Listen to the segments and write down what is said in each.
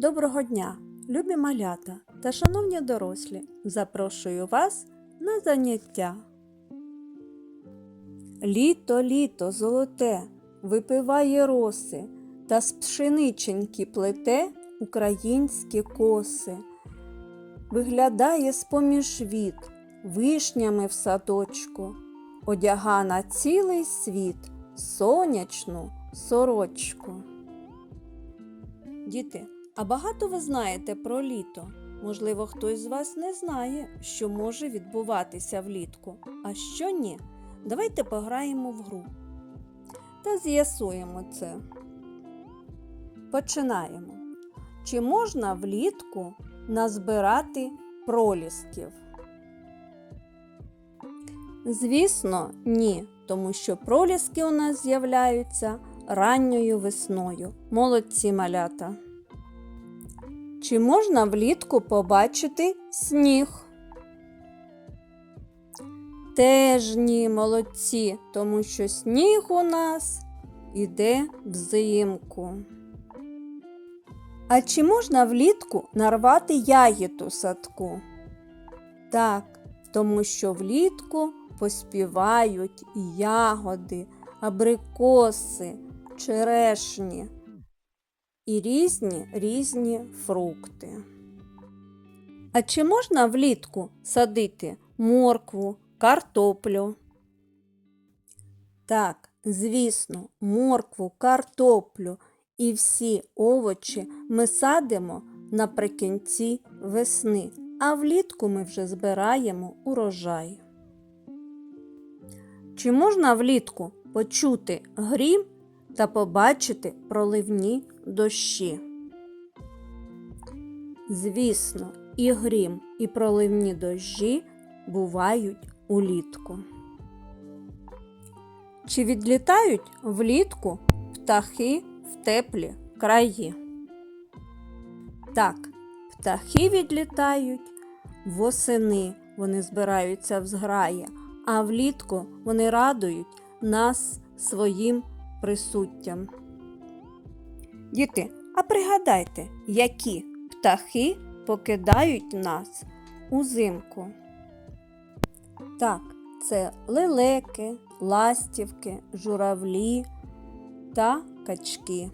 Доброго дня, любі малята та шановні дорослі. Запрошую вас на заняття. Літо, літо золоте, випиває роси та з пшениченьки плете українські коси. Виглядає з-поміж віт вишнями в садочку, одяга на цілий світ сонячну сорочку. Діти, а багато ви знаєте про літо? Можливо, хтось з вас не знає, що може відбуватися влітку, а що ні. Давайте пограємо в гру та з'ясуємо це. Починаємо. Чи можна влітку назбирати пролісків? Звісно, ні, тому що проліски у нас з'являються ранньою весною. Молодці малята. Чи можна влітку побачити сніг? Теж ні, молодці, тому що сніг у нас іде взимку. А чи можна влітку нарвати ягід у садку? Так, тому що влітку поспівають ягоди, абрикоси, черешні і різні різні фрукти. А чи можна влітку садити моркву, картоплю? Так, звісно, моркву, картоплю і всі овочі ми садимо наприкінці весни, а влітку ми вже збираємо урожай. Чи можна влітку почути грім та побачити проливні дощі? Звісно, і грім, і проливні дощі бувають улітку. Чи відлітають влітку птахи в теплі краї? Так, птахи відлітають восени, вони збираються в зграї, а влітку вони радують нас своїм присуттям. Діти, а пригадайте, які птахи покидають нас узимку? Так, це лелеки, ластівки, журавлі та качки.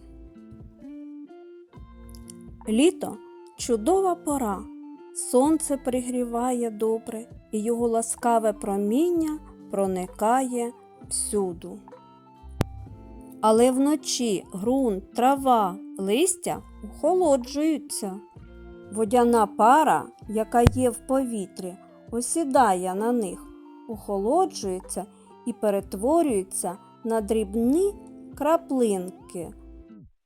Літо чудова пора. Сонце пригріває добре, і його ласкаве проміння проникає всюду. Але вночі ґрунт, трава, листя охолоджуються. Водяна пара, яка є в повітрі, осідає на них, охолоджується і перетворюється на дрібні краплинки.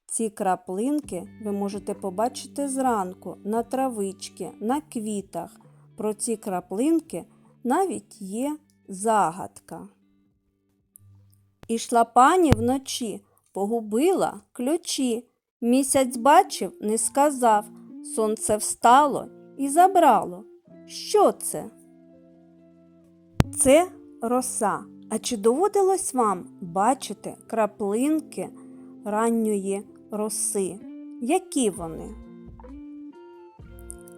Ці краплинки ви можете побачити зранку на травички, на квітах. Про ці краплинки навіть є загадка. Ішла пані вночі, погубила ключі. Місяць бачив, не сказав. Сонце встало і забрало. Що це? Це роса. А чи доводилось вам бачити краплинки ранньої роси? Які вони?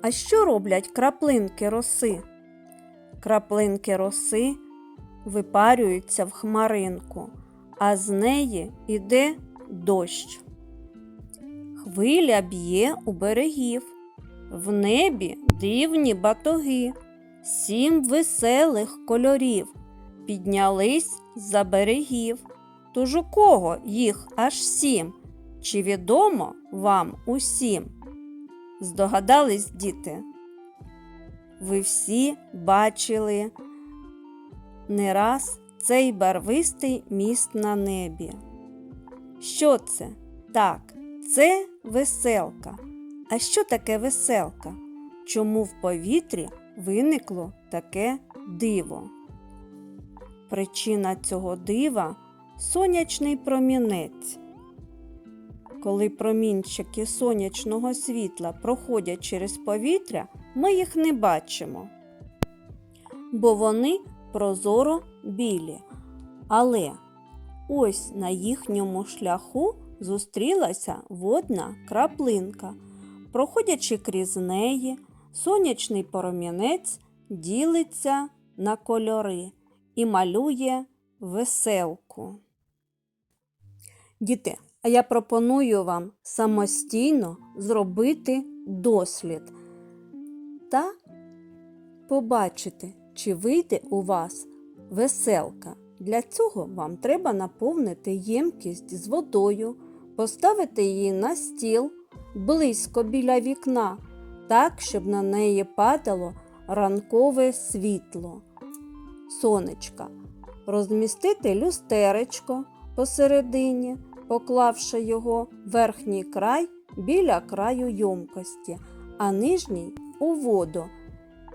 А що роблять краплинки роси? Краплинки роси випарюються в хмаринку, а з неї іде дощ. Хвиля б'є у берегів, в небі дивні батоги, сім веселих кольорів піднялись за берегів. Тож у кого їх аж сім? Чи відомо вам усім? Здогадались, діти? Ви всі бачили не раз цей барвистий міст на небі. Що це? Так, це веселка. А що таке веселка? Чому в повітрі виникло таке диво? Причина цього дива сонячний промінець. Коли промінчики сонячного світла проходять через повітря, ми їх не бачимо, бо вони прозоро білі. Але ось на їхньому шляху зустрілася водна краплинка. проходячи крізь неї, сонячний промінець ділиться на кольори і малює веселку. Діти, а я пропоную вам самостійно зробити дослід та побачити, чи вийде у вас веселка. Для цього вам треба наповнити ємкість з водою, поставити її на стіл близько біля вікна, так, щоб на неї падало ранкове світло. Сонечка. Розмістити люстеречко посередині, поклавши його верхній край біля краю йомкості, а нижній у воду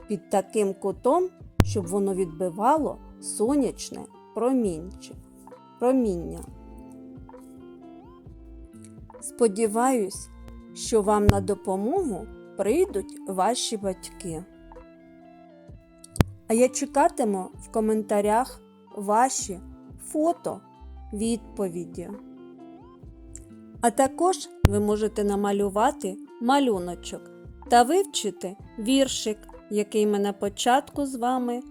під таким кутом, щоб воно відбивало сонячне промінче- проміння. Сподіваюсь, що вам на допомогу прийдуть ваші батьки. А я чекатиму в коментарях ваші фото, відповіді. А також ви можете намалювати малюночок та вивчити віршик, який ми на початку з вами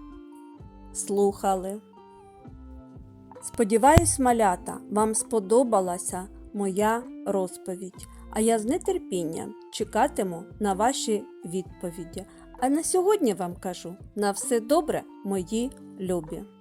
слухали. Сподіваюсь, малята, вам сподобалася моя розповідь, а я з нетерпінням чекатиму на ваші відповіді. А на сьогодні вам кажу на все добре, мої любі!